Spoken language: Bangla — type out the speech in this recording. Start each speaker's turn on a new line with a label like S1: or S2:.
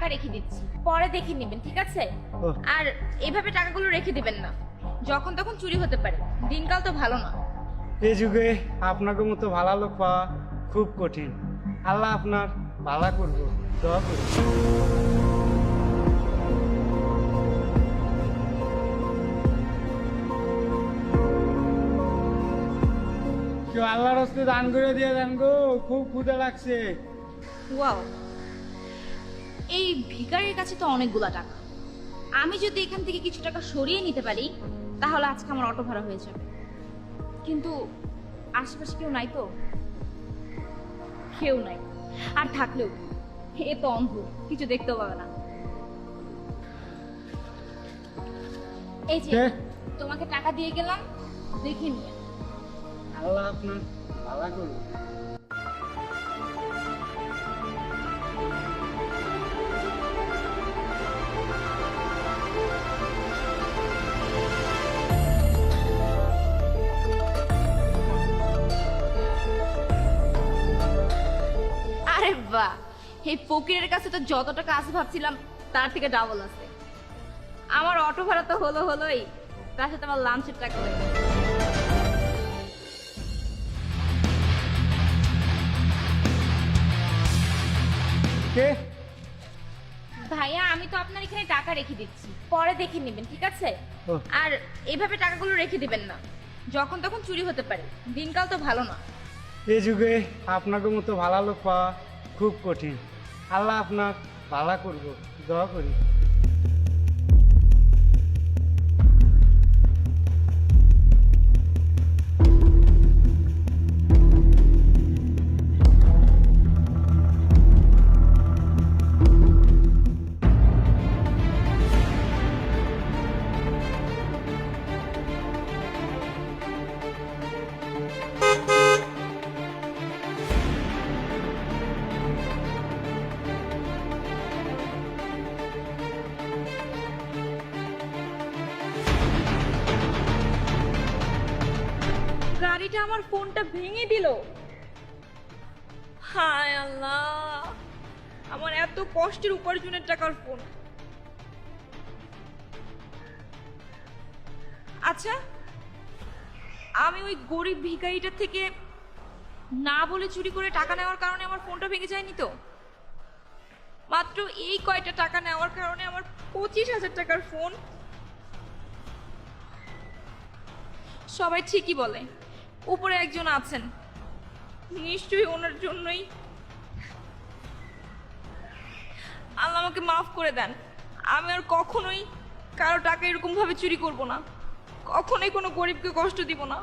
S1: টাকা রেখে দিচ্ছি। পরে দেখে নেবেন ঠিক আছে। আর এইভাবে টাকাগুলো রেখে দিবেন না। যখন তখন চুরি হতে পারে। দিনকাল তো ভালো না।
S2: এই যুগে আপনাকে মতো ভালো লোক পাওয়া খুব কঠিন। আল্লাহ আপনার ভালো করব দোয়া করি কেউ আল্লাহর হস্তে দান করে দিয়ে দেন গো খুব ক্ষুদা লাগছে।
S1: ওয়াও। এই ভিকারির কাছে তো অনেকগুলা টাকা। আমি যদি এখান থেকে কিছু টাকা সরিয়ে নিতে পারি তাহলে আজকে আমার অটো ভাড়া হয়ে যাবে। কিন্তু আশেপাশে কেউ নাই তো? কেউ নাই। আর থাকলেও এ তো অন্ধ কিছু দেখতেও পাবে না। এই যে তোমাকে টাকা দিয়ে গেলাম দেখে নিয়ে।
S2: আল্লাহ আপনার ভালো
S1: আরে বাহ এই ফকিরের কাছে তো যত টাকা আছে ভাবছিলাম তার থেকে ডাবল আছে। আমার অটো ভাড়া তো হলো হলোই তার সাথে আমার লাঞ্চের টাকা
S2: কে?
S1: ভাইয়া আমি তো আপনার এখানে টাকা রেখে দিচ্ছি। পরে দেখে নেবেন ঠিক আছে। আর এইভাবে টাকাগুলো রেখে দিবেন না। যখন তখন চুরি হতে পারে। দিনকাল তো ভালো না।
S2: এই যুগে আপনাকে মতো ভালো লোক পাওয়া খুব কঠিন। আল্লাহ আপনার ভালা করব দোয়া করি
S1: আমার ফোনটা ভেঙে দিল। হায় আল্লাহ, আমার এত কষ্টের উপার্জনের টাকার ফোন। আচ্ছা আমি ওই গরিব ভিখারিটার থেকে না বলে চুরি করে টাকা নেওয়ার কারণে আমার ফোনটা ভেঙে যায়নি তো? মাত্র এই কয়টা টাকা নেওয়ার কারণে আমার পঁচিশ হাজার টাকার ফোন। সবাই ঠিকই বলে। উপরে একজন আছেন। নিশ্চয়ই ওনার জন্যই। আল্লাহ আমাকে মাফ করে দেন। আমি আর কখনোই কারও টাকা এরকম ভাবে চুরি করব না। কখনোই কোনো গরিবকে কষ্ট দিব না।